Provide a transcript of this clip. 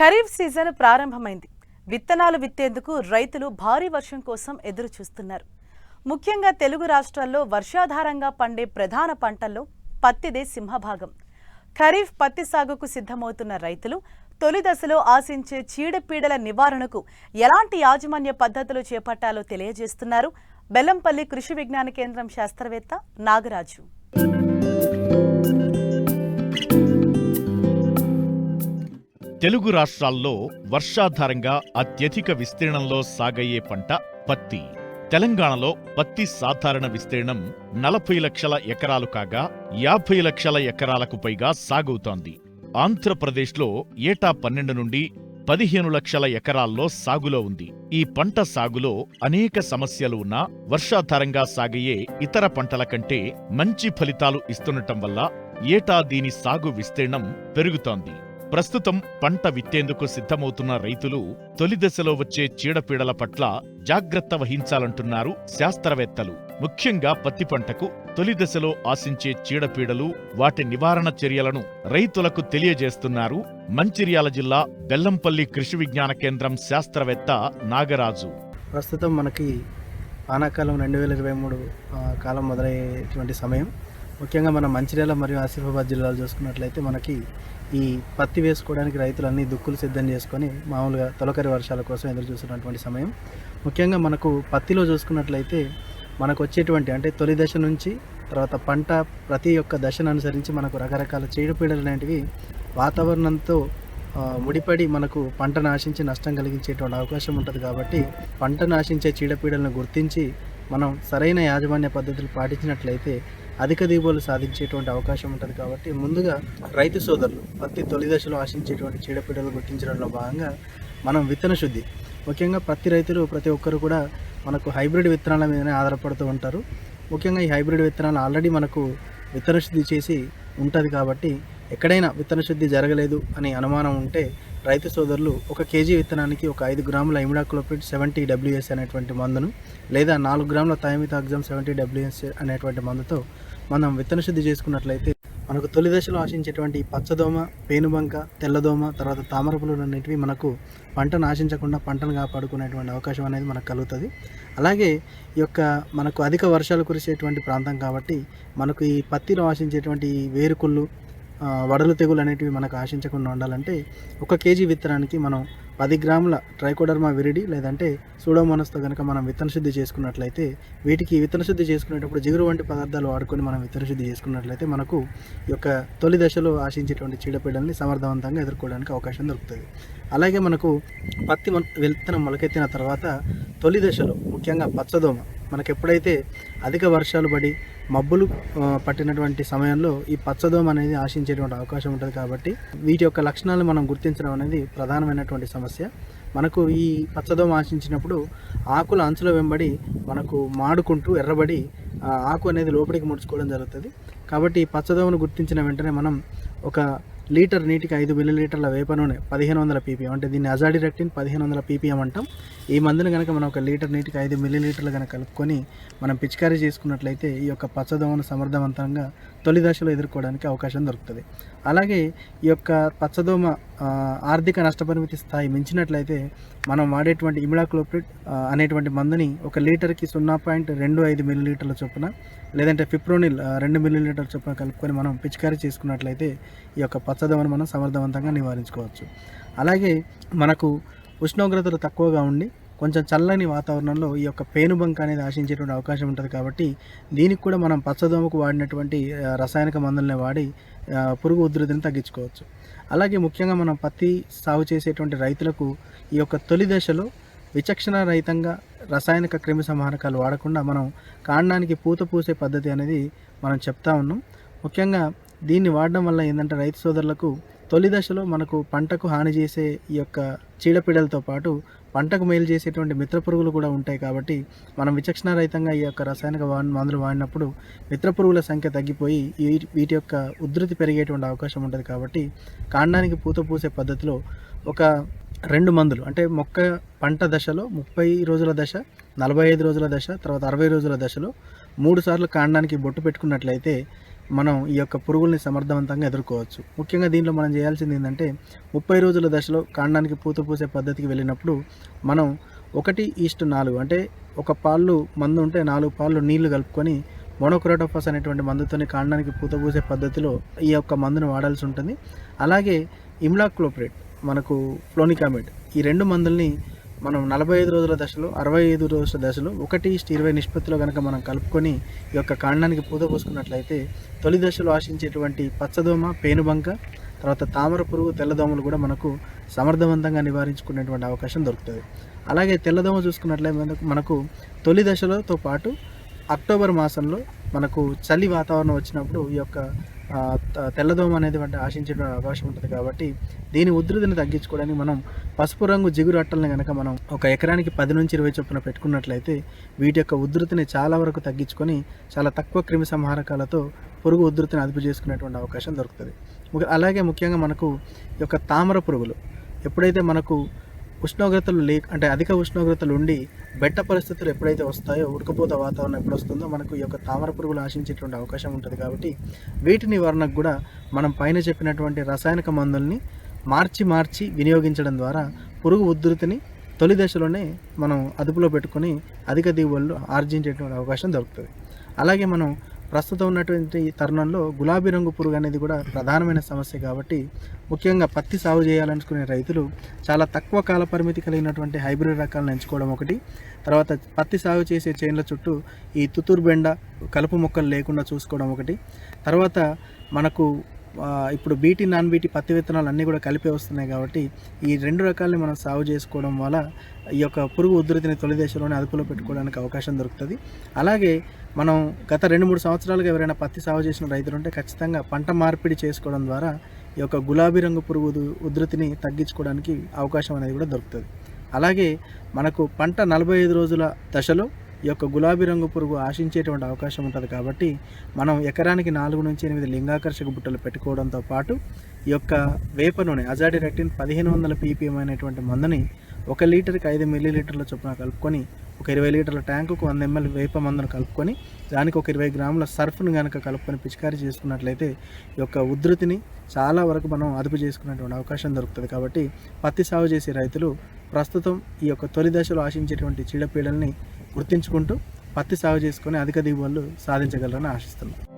Kharif season ప్రారంభమైంది. విత్తనాలు విత్తేందుకు రైతులు భారీ వర్షం కోసం ఎదురు చూస్తున్నారు ముఖ్యంగా తెలుగు రాష్ట్రాల్లో వర్షాధారంగా పండే ప్రధాన పంటల్లో పత్తిదే సింహభాగం. ఖరీఫ్ పత్తి సాగుకు సిద్ధమవుతున్న రైతులు తొలి దశలో ఆశించే చీడపీడల నివారణకు ఎలాంటి యాజమాన్య పద్ధతులు చేపట్టాలో తెలియజేస్తున్నారు. బెల్లంపల్లి కృషి విజ్ఞాన కేంద్రం శాస్త్రవేత్త నాగరాజు. తెలుగు రాష్ట్రాల్లో వర్షాధారంగా అత్యధిక విస్తీర్ణంలో సాగయ్యే పంట పత్తి. తెలంగాణలో పత్తి సాధారణ విస్తీర్ణం నలభై లక్షల ఎకరాలు కాగా యాభై లక్షల ఎకరాలకు పైగా సాగవుతోంది. ఆంధ్రప్రదేశ్లో ఏటా పన్నెండు నుండి పదిహేను లక్షల ఎకరాల్లో సాగులో ఉంది. ఈ పంట సాగులో అనేక సమస్యలు ఉన్నా వర్షాధారంగా సాగయ్యే ఇతర పంటల కంటే మంచి ఫలితాలు ఇస్తుండటం వల్ల ఏటా దీని సాగు విస్తీర్ణం పెరుగుతోంది. ప్రస్తుతం పంట విత్తేందుకు సిద్ధమవుతున్న రైతులు తొలి దశలో వచ్చే చీడపీడల పట్ల జాగ్రత్త వహించాలంటున్నారు శాస్త్రవేత్తలు. ముఖ్యంగా పత్తి పంటకు తొలి దశలో ఆశించే చీడపీడలు వాటి నివారణ చర్యలను రైతులకు తెలియజేస్తున్నారు. మంచిర్యాల జిల్లా బెల్లంపల్లి కృషి విజ్ఞాన కేంద్రం శాస్త్రవేత్త నాగరాజు. ప్రస్తుతం మనకి వానాకాలం రెండు వేల ఇరవై మూడు కాలం మొదలయ్యేటువంటి సమయం. ముఖ్యంగా మన మంచిర్యాల మరియు ఆసిఫాబాద్ జిల్లాలు చూసుకున్నట్లయితే మనకి ఈ పత్తి వేసుకోవడానికి రైతులు అన్ని దుక్కులు సిద్ధం చేసుకొని మామూలుగా తొలకరి వర్షాల కోసం ఎదురు చూస్తున్నటువంటి సమయం. ముఖ్యంగా మనకు పత్తిలో చూసుకున్నట్లయితే మనకు వచ్చేటువంటి అంటే తొలి దశ నుంచి తర్వాత పంట ప్రతి ఒక్క దశను అనుసరించి మనకు రకరకాల చీడపీడలు లాంటివి వాతావరణంతో ముడిపడి మనకు పంట నాశించి నష్టం కలిగించేటువంటి అవకాశం ఉంటుంది కాబట్టి పంట నాశించే చీడపీడలను గుర్తించి మనం సరైన యాజమాన్య పద్ధతులు పాటించినట్లయితే అధిక దిగుబడులు సాధించేటువంటి అవకాశం ఉంటుంది కాబట్టి ముందుగా రైతు సోదరులు పత్తి తొలి దశలో ఆశించేటువంటి చీడపీడలు గుర్తించడంలో భాగంగా మనం విత్తన శుద్ధి. ముఖ్యంగా ప్రతి రైతులు ప్రతి ఒక్కరు కూడా మనకు హైబ్రిడ్ విత్తనాల మీదనే ఆధారపడుతూ ఉంటారు. ముఖ్యంగా ఈ హైబ్రిడ్ విత్తనాలు ఆల్రెడీ మనకు విత్తన శుద్ధి చేసి ఉంటుంది కాబట్టి ఎక్కడైనా విత్తన శుద్ధి జరగలేదు అనే అనుమానం ఉంటే రైతు సోదరులు ఒక కేజీ విత్తనానికి ఒక ఐదు గ్రాముల ఇమిడాక్లోపిడ్ సెవెంటీ డబ్ల్యూఎస్ అనేటువంటి మందును లేదా నాలుగు గ్రాముల థైమితాగ్జామ్ సెవెంటీ డబ్ల్యూఎస్ అనేటువంటి మందుతో మనం విత్తన శుద్ధి చేసుకున్నట్లయితే మనకు తొలి దశలో ఆశించేటువంటి పచ్చదోమ పేనుబంక తెల్లదోమ తర్వాత తామర అనేటివి మనకు పంటను ఆశించకుండా పంటను కాపాడుకునేటువంటి అవకాశం అనేది మనకు కలుగుతుంది. అలాగే ఈ యొక్క మనకు అధిక వర్షాలు కురిసేటువంటి ప్రాంతం కాబట్టి మనకు ఈ పత్తిలో ఆశించేటువంటి వేరుకుళ్ళు వడలు తెగులు అనేటివి మనకు ఆశించకుండా ఉండాలంటే ఒక కేజీ విత్తనానికి మనం పది గ్రాముల ట్రైకోడర్మా విరిడి లేదంటే సూడోమోనస్తో కనుక మనం విత్తన శుద్ధి చేసుకున్నట్లయితే వీటికి విత్తన శుద్ధి చేసుకునేటప్పుడు జిగురు వంటి పదార్థాలు వాడుకొని మనం విత్తన శుద్ధి చేసుకున్నట్లయితే మనకు ఈ యొక్క తొలి దశలో ఆశించేటువంటి చీడపీడల్ని సమర్థవంతంగా ఎదుర్కోవడానికి అవకాశం దొరుకుతుంది. అలాగే మనకు పత్తి విత్తనం మొలకెత్తిన తర్వాత తొలి దశలో ముఖ్యంగా పచ్చదోమ మనకు ఎప్పుడైతే అధిక వర్షాలు పడి మబ్బులు పట్టినటువంటి సమయంలో ఈ పచ్చదోమ అనేది ఆశించేటువంటి అవకాశం ఉంటుంది కాబట్టి వీటి యొక్క లక్షణాలు మనం గుర్తించడం అనేది ప్రధానమైనటువంటి సమస్య. మనకు ఈ పచ్చదోమ ఆశించినప్పుడు ఆకుల అంచుల వెంబడి మనకు మాడుకుంటూ ఎర్రబడి ఆ ఆకు అనేది లోపలికి ముడుచుకోవడం జరుగుతుంది. కాబట్టి పచ్చదోమను గుర్తించిన వెంటనే మనం ఒక లీటర్ నీటికి ఐదు మిల్లీలీటర్ల వేప నూనె పదిహేను వందల పీపీఎం అంటే దీన్ని అజాడిరెక్టిన్ పదిహేను వందల పీపీఎం అంటాం. ఈ మందుని కనుక మనం ఒక లీటర్ నీటికి ఐదు మిల్లీలీటర్లు కనుక కలుపుకొని మనం పిచికారీ చేసుకున్నట్లయితే ఈ యొక్క పచ్చదోమను సమర్థవంతంగా తొలి దశలో ఎదుర్కోవడానికి అవకాశం దొరుకుతుంది. అలాగే ఈ యొక్క పచ్చదోమ ఆర్థిక నష్టపరిమితి స్థాయి మించినట్లయితే మనం వాడేటువంటి ఇమిడాక్లోప్రిడ్ అనేటువంటి మందుని ఒక లీటర్కి సున్నా పాయింట్ రెండు ఐదు మిల్లీలీటర్ల చొప్పున లేదంటే ఫిప్రోనిల్ రెండు మిల్లీలీటర్ల చొప్పున కలుపుకొని మనం పిచికారీ చేసుకున్నట్లయితే ఈ యొక్క పచ్చదమను మనం సమర్థవంతంగా నివారించుకోవచ్చు. అలాగే మనకు ఉష్ణోగ్రతలు తక్కువగా ఉండి కొంచెం చల్లని వాతావరణంలో ఈ యొక్క పేనుబంక అనేది ఆశించేటువంటి అవకాశం ఉంటుంది కాబట్టి దీనికి కూడా మనం పచ్చదోమకు వాడినటువంటి రసాయనిక మందులనే వాడి పురుగు ఉధృతిని తగ్గించుకోవచ్చు. అలాగే ముఖ్యంగా మనం పత్తి సాగు చేసేటువంటి రైతులకు ఈ యొక్క తొలి దశలో విచక్షణ రహితంగా రసాయనిక క్రిమి సంహారకాలు వాడకుండా మనం కాండానికి పూత పూసే పద్ధతి అనేది మనం చెప్తా ఉన్నాం. ముఖ్యంగా దీన్ని వాడడం వల్ల ఏంటంటే రైతు సోదరులకు తొలి దశలో మనకు పంటకు హాని చేసే ఈ యొక్క చీడపీడలతో పాటు పంటకు మేలు చేసేటువంటి మిత్ర పురుగులు కూడా ఉంటాయి కాబట్టి మనం విచక్షణ రహితంగా ఈ యొక్క రసాయనిక వా మందులు వాడినప్పుడు మిత్ర పురుగుల సంఖ్య తగ్గిపోయి వీటి యొక్క ఉధృతి పెరిగేటువంటి అవకాశం ఉంటుంది కాబట్టి కాండానికి పూత పూసే పద్ధతిలో ఒక రెండు మందులు. అంటే మొక్క పంట దశలో ముప్పై రోజుల దశ నలభై ఐదు రోజుల దశ తర్వాత అరవై రోజుల దశలో మూడు సార్లు కాండానికి బొట్టు పెట్టుకున్నట్లయితే మనం ఈ యొక్క పురుగుల్ని సమర్థవంతంగా ఎదుర్కోవచ్చు. ముఖ్యంగా దీంట్లో మనం చేయాల్సింది ఏంటంటే ముప్పై రోజుల దశలో కాండానికి పూత పూసే పద్ధతికి వెళ్ళినప్పుడు మనం ఒకటి ఈస్ట్ నాలుగు అంటే ఒక పాళ్ళు మందు ఉంటే నాలుగు పాళ్ళు నీళ్ళు కలుపుకొని మోనోక్రోటోఫస్ అనేటువంటి మందుతోని కాండానికి పూత పూసే పద్ధతిలో ఈ యొక్క మందును వాడాల్సి ఉంటుంది. అలాగే ఇమ్లాక్లోప్రేట్ మనకు ఫ్లోనికామిడ్ ఈ రెండు మందుల్ని మనం నలభై ఐదు రోజుల దశలో అరవై ఐదు రోజుల దశలో ఒకటి ఇష్ట ఇరవై నిష్పత్తిలో కనుక మనం కలుపుకొని ఈ యొక్క కాండానికి పూత పోసుకున్నట్లయితే తొలి దశలో ఆశించేటువంటి పచ్చదోమ పేనుబంక తర్వాత తామర పురుగు తెల్లదోమలు కూడా మనకు సమర్థవంతంగా నివారించుకునేటువంటి అవకాశం దొరుకుతుంది. అలాగే తెల్లదోమ చూసుకున్నట్లయితే మనకు మనకు తొలి దశలతో పాటు అక్టోబర్ మాసంలో మనకు చలి వాతావరణం వచ్చినప్పుడు ఈ యొక్క తెల్లదోమ అనేది వంటి ఆశించే అవకాశం ఉంటుంది కాబట్టి దీని ఉధృతిని తగ్గించుకోవడానికి మనం పసుపు రంగు జిగురు అట్టలను కనుక మనం ఒక ఎకరానికి పది నుంచి ఇరవై చొప్పున పెట్టుకున్నట్లయితే వీటి యొక్క ఉధృతిని చాలా వరకు తగ్గించుకొని చాలా తక్కువ క్రిమి సంహారకాలతో పురుగు ఉధృతిని అదుపు చేసుకునేటువంటి అవకాశం దొరుకుతుంది. అలాగే ముఖ్యంగా మనకు ఈ యొక్క తామర పురుగులు ఎప్పుడైతే మనకు ఉష్ణోగ్రతలు లేక అంటే అధిక ఉష్ణోగ్రతలు ఉండి బెట్ట పరిస్థితులు ఎప్పుడైతే వస్తాయో ఉడకపోత వాతావరణం ఎప్పుడు వస్తుందో మనకు ఈ యొక్క తామర పురుగులు ఆశించేటువంటి అవకాశం ఉంటుంది కాబట్టి వీటి నివారణకు కూడా మనం పైన చెప్పినటువంటి రసాయనిక మందుల్ని మార్చి మార్చి వినియోగించడం ద్వారా పురుగు ఉధృతిని తొలి దశలోనే మనం అదుపులో పెట్టుకొని అధిక దిగుబడులు ఆర్జించేటువంటి అవకాశం దొరుకుతుంది. అలాగే మనం ప్రస్తుతం ఉన్నటువంటి ఈ తరుణంలో గులాబీ రంగు పురుగు అనేది కూడా ప్రధానమైన సమస్య కాబట్టి ముఖ్యంగా పత్తి సాగు చేయాలనుకునే రైతులు చాలా తక్కువ కాల పరిమితి కలిగినటువంటి హైబ్రిడ్ రకాలను ఎంచుకోవడం ఒకటి. తర్వాత పత్తి సాగు చేసే చేన్ల చుట్టూ ఈ తుతుర్ బెండ కలుపు మొక్కలు లేకుండా చూసుకోవడం ఒకటి. తర్వాత మనకు ఇప్పుడు బీటీ నాన్ బీటీ పత్తి విత్తనాలు అన్నీ కూడా కలిపే వస్తున్నాయి కాబట్టి ఈ రెండు రకాలని మనం సాగు చేసుకోవడం వల్ల ఈ యొక్క పురుగు ఉధృతిని తొలి దశలోనే అదుపులో పెట్టుకోవడానికి అవకాశం దొరుకుతుంది. అలాగే మనం గత రెండు మూడు సంవత్సరాలుగా ఎవరైనా పత్తి సాగు చేసిన రైతులు ఉంటే ఖచ్చితంగా పంట మార్పిడి చేసుకోవడం ద్వారా ఈ యొక్క గులాబీ రంగు పురుగు ఉధృతిని తగ్గించుకోవడానికి అవకాశం అనేది కూడా దొరుకుతుంది. అలాగే మనకు పంట నలభై ఐదు రోజుల దశలో ఈ యొక్క గులాబీ రంగు పురుగు ఆశించేటువంటి అవకాశం ఉంటుంది కాబట్టి మనం ఎకరానికి నాలుగు నుంచి ఎనిమిది లింగాకర్షక బుట్టలు పెట్టుకోవడంతో పాటు ఈ యొక్క వేప నూనె అజాడిరెక్టిన్ పదిహేను వందల పీపీఎం అనేటువంటి మందుని ఒక లీటర్కి ఐదు మిల్లీ లీటర్ల చొప్పున కలుపుకొని ఒక ఇరవై లీటర్ల ట్యాంకుకు వంద ఎంఎల్ వేప మందును కలుపుకొని దానికి ఒక ఇరవై గ్రాముల సర్ఫ్ను కనుక కలుపుకొని పిచికారీ చేసుకున్నట్లయితే ఈ యొక్క ఉధృతిని చాలా వరకు మనం అదుపు చేసుకునేటువంటి అవకాశం దొరుకుతుంది కాబట్టి పత్తి సాగు చేసే రైతులు ప్రస్తుతం ఈ యొక్క తొలి దశలో ఆశించేటువంటి చీడపీడల్ని గుర్తించుకుంటూ పత్తి సాగు చేసుకొని అధిక దిగుబడులు సాధించగలరని ఆశిస్తున్నాను